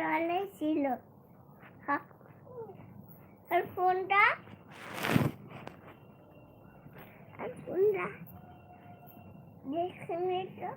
তলে ছিল হা- আর ফোনটা আর ফোনটা দেখে তো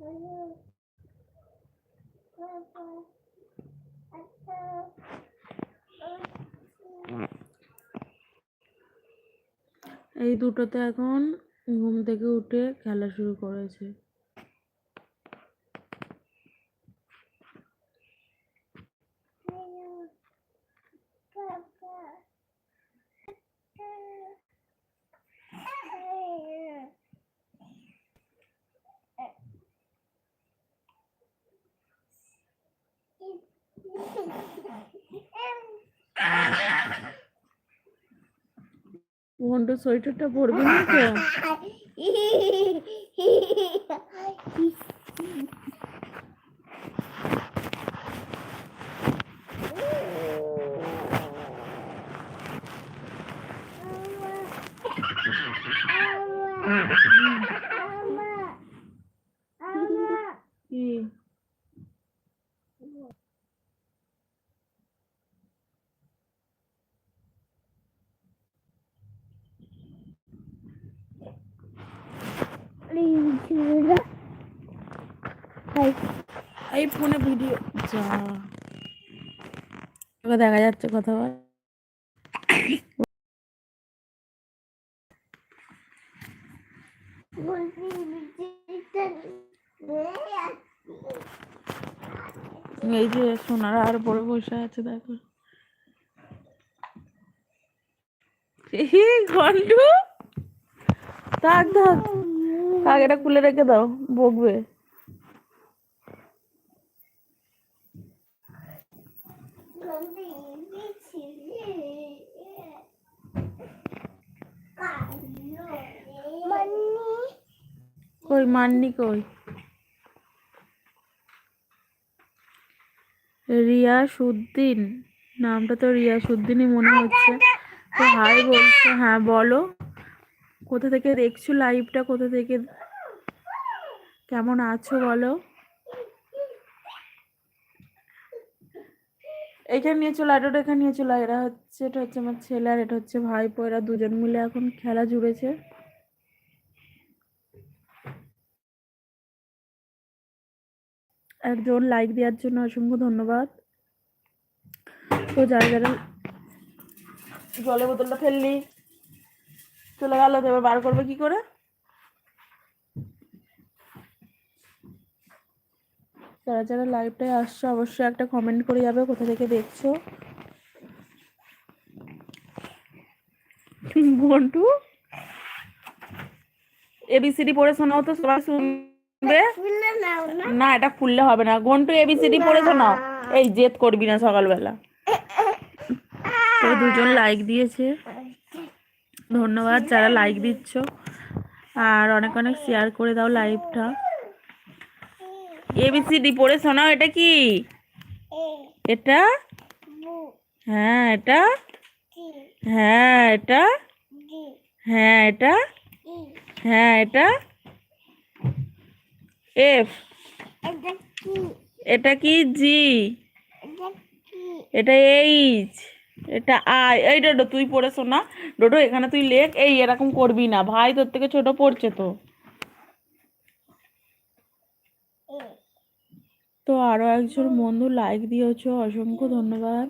এই দুটোতে এখন ঘুম থেকে উঠে খেলা শুরু করেছে। ঘণ্টা সোয়েটারটা পরবে না তো? কি এই ফোনে ভিডিও। যা। তোকে দেখা যাচ্ছে কথা বল। এই যে সোনার আর পরে বসে আছে দেখো। ঘন্টু থাক থাক। এটা খুলে রেখে দাও, বকবে। কই, মাননি কই? রিয়াসউদ্দিন নামটা তো রিয়াসউদ্দিনই মনে হচ্ছে। তো হাই বলছে হ্যাঁ বলো। কোথা থেকে দেখছ লাইভটা কোথা থেকে কেমন আছো বলো? এখানে নিয়ে চলো, আর ওটা এখানে নিয়ে চলো। এরা হচ্ছে, এটা হচ্ছে আমার ছেলে আর এটা হচ্ছে ভাইপো। এরা দুজন মিলে এখন খেলা জুড়েছে। একজন লাইক দেওয়ার জন্য অসংখ্য ধন্যবাদ। তো যারা যারা জলের বোতলটা ফেললি, চলে গেল, তো এবার বার করবে কি করে? যারা যারা লাইভটায় আসছো অবশ্যই একটা কমেন্ট করে যাবে কোথা থেকে দেখছ? বন্টু? এবিসিডি পড়ে শোনাও তো সবাই শুনবে। না? এটা খুললে হবে না। ঘন্টু এবিসিডি পড়ে শোনাও। এই জেদ করবি না সকালবেলা। দুজন লাইক দিয়েছে। ধন্যবাদ যারা লাইক দিচ্ছ। আর অনেক অনেক শেয়ার করে দাও লাইভটা এবিসিডি পড়ে শোনাও এটা কি? এটা? হ্যাঁ এটা? হ্যাঁ এটা? হ্যাঁ এটা? হ্যাঁ এটা? এফ এটা কি? জি এটা এইচ এটা আই এই ডোডো তুই পড়েছো না ডোডো এখানে তুই লেখ এই এরকম করবি না। ভাই তোর থেকে ছোট পড়ছে তো। তো আরও একজন বন্ধু লাইক দিয়েছ, অসংখ্য ধন্যবাদ।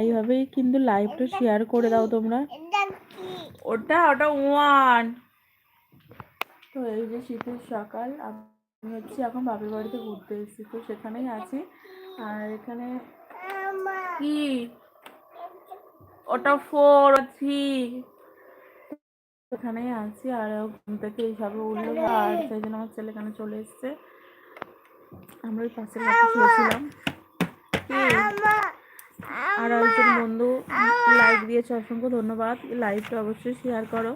এইভাবেই কিন্তু লাইভটা শেয়ার করে দাও তোমরা। ওটা ওটা ওয়ান তো এই যে শীতের সকাল, আমি হচ্ছে এখন বাপের বাড়িতে ঘুরতে এসেছি, তো সেখানেই আছি। আর এখানে কি? ওটা ফোর থ্রি এখানেই আছি, আর ঘুম থেকে এইসবে উঠল, আর সেই জন্য আমার ছেলে এখানে চলে এসছে। আমরা ওই পাশের বাড়িতে শুয়েছিলাম। আর একজন বন্ধু লাইক দিয়েছে অসংখ্য ধন্যবাদ। লাইভটা অবশ্যই শেয়ার করো।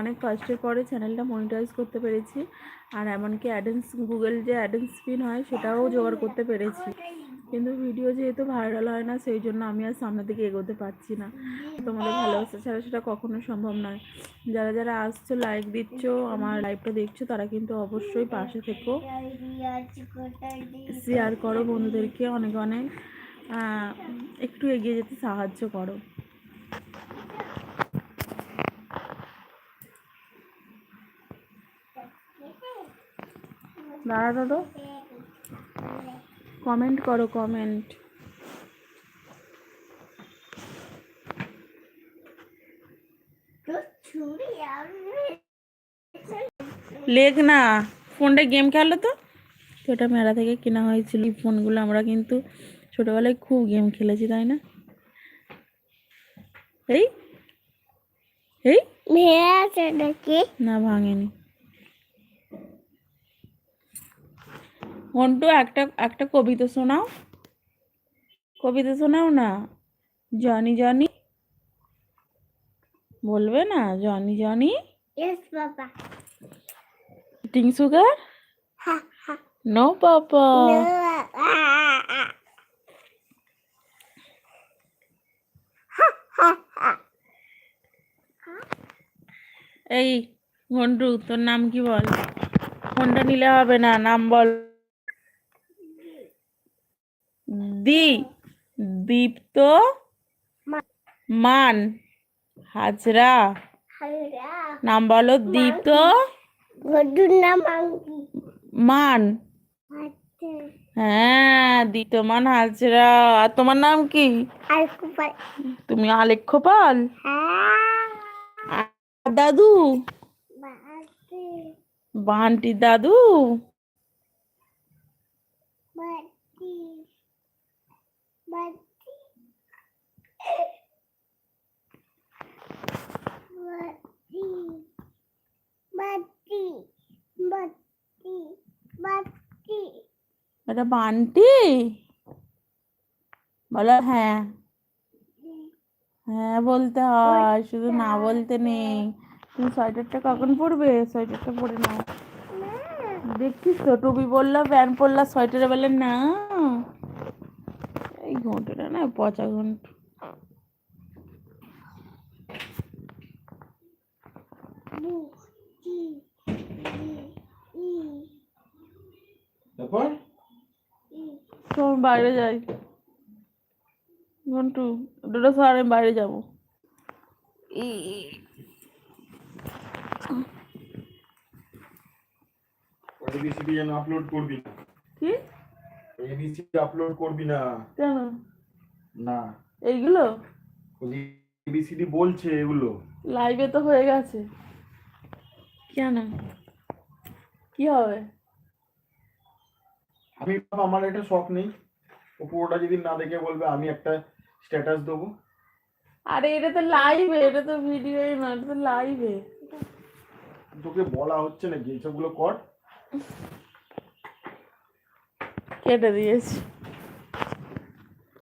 অনেক কষ্টের পরে চ্যানেলটা মনিটাইজ করতে পেরেছি। আর এমনকি অ্যাডেন্স গুগল যে অ্যাডেন্স স্পিন হয় সেটাও জোগাড় করতে পেরেছি। কিন্তু ভিডিও যেহেতু ভাইরাল হয় না সেই জন্য আমি আর সামনের দিকে এগোতে পারছি না। তোমাদের ভালোবাসা ছাড়া সেটা কখনো সম্ভব নয়। যারা যারা আসছো লাইক দিচ্ছ, আমার লাইভটা দেখছ, তারা কিন্তু অবশ্যই পাশে থেকো। শেয়ার করো বন্ধুদেরকে অনেক অনেক। একটু এগিয়ে যেতে সাহায্য করো। দাঁড়া দাদা। কমেন্ট করো কমেন্ট লেখ না ফোনটা গেম খেলো তো? তো ওটা মেলা থেকে কেনা হয়েছিল এই ফোনগুলো আমরা কিন্তু ছোটোবেলায় খুব গেম খেলেছি তাই না? এই? এই? না ভাঙেনি। মন্টু একটা একটা কবিতা শোনাও। কবিতা শোনাও না? Johnny Johnny? বলবে না? Johnny Johnny? ইয়েস বাবা। টিং সুগার হা হা নো পাপা এই ঘন্টু তোর নাম কি বল? ফোনটা নিলে হবে না নাম বল। দি দীপ্ত মান। হাজরা। নাম বলো দীপ্ত মান। আচ্ছা। হ্যাঁ দীপ্ত মান হাজরা। আর তোমার নাম কি? তুমি আলেখ্য পাল হ্যাঁ দাদু? বান্টি দাদু? এটা বান্টি? বলো হ্যাঁ। হ্যাঁ বলতে হয় শুধু না বলতে নেই। তুমি সোয়েটারটা কখন পরবে? সোয়েটারটা পরে নাও। দেখছিস তো টুপি পরলা প্যান্ট পরলা সোয়েটারে বলে না। এই ঘন্টাটা না পচা ঘন্ট। বাইরে যাই। ঘন্টু দুটো স্যার আমি বাইরে যাব। আপলোড করবি না। এবিসিডি আপলোড করবি না? কেন? না। এইগুলো? এবিসিডি বলছে এগুলো। লাইভে তো হয়ে গেছে। কেন? কি হবে? আমি আমার একটা শখ নেই। ও পুরোটা যদি না দেখে বলবে আমি একটা স্ট্যাটাস দেবো। আরে এটা তো লাইভে এটা তো ভিডিও না এটা তো লাইভে তোকে বলা হচ্ছে না নাকি? এইসবগুলো কর। কেটে দিয়েছি